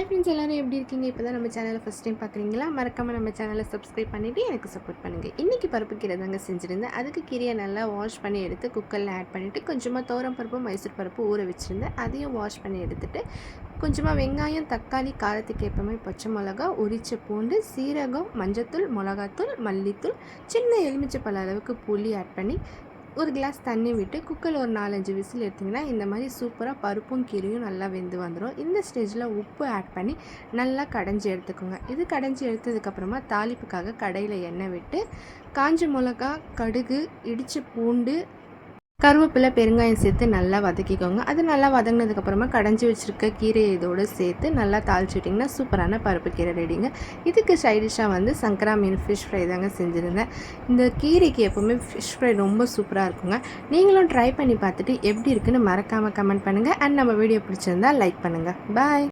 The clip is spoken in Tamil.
ஹாய் ஃப்ரெண்ட்ஸ் எல்லோரும் எப்படி இருக்கீங்க? இப்போ தான் நம்ம சேனலை ஃபஸ்ட் டைம் பார்க்குறீங்களா? மறக்காமல் நம்ம சேனலை சப்ஸ்கிரைப் பண்ணிவிட்டு எனக்கு சப்போர்ட் பண்ணுங்கள் இன்றைக்கி பருப்பு கீரை தாங்க செஞ்சுருந்தேன். அதுக்கு கீரையை நல்லா வாஷ் பண்ணி எடுத்து குக்கரில் ஆட் பண்ணிவிட்டு கொஞ்சமாக தோரம் பருப்பு மைசூர் பருப்பு ஊற வச்சுருந்தேன். அதையும் வாஷ் பண்ணி எடுத்துகிட்டு கொஞ்சமாக வெங்காயம் தக்காளி காரத்துக்கு ஏற்பமே பச்சை மிளகா உரிச்ச பூண்டு சீரகம் மஞ்சத்தூள் மிளகாத்தூள் மல்லித்தூள் சின்ன எலுமிச்சை பல அளவுக்கு புளி ஆட் பண்ணி ஒரு கிளாஸ் தண்ணி விட்டு குக்கரில் ஒரு நாலஞ்சு விசில் எடுத்திங்கன்னா இந்த மாதிரி சூப்பராக பருப்பும் கீரையும் நல்லா வெந்து வந்துடும் இந்த ஸ்டேஜில் உப்பு ஆட் பண்ணி நல்லா கடைஞ்சி எடுத்துக்கோங்க. இது கடைஞ்சி எடுத்ததுக்கப்புறமா தாளிப்புக்காக கடையில் எண்ணெய் விட்டு காஞ்ச மிளகா கடுகு இடித்த பூண்டு கருவேப்பிலை பெருங்காயம் சேர்த்து நல்லா வதக்கிக்கோங்க. அது நல்லா வதங்கினதுக்கப்புறமா கடைஞ்சி வச்சுருக்க கீரையை இதோடு சேர்த்து நல்லா தாளிச்சுட்டிங்கன்னா சூப்பரான பருப்பு கீரை ரெடிங்க. இதுக்கு சைடிஷாக வந்து சங்கரா மீன் ஃபிஷ் ஃப்ரை தாங்க செஞ்சுருந்தேன். இந்த கீரைக்கு எப்போவுமே ஃபிஷ் ஃப்ரை ரொம்ப சூப்பராக இருக்குங்க. நீங்களும் ட்ரை பண்ணி பார்த்துட்டு எப்படி இருக்குன்னு மறக்காமல் கமெண்ட் பண்ணுங்கள் அண்ட் நம்ம வீடியோ பிடிச்சிருந்தா லைக் பண்ணுங்கள் பாய்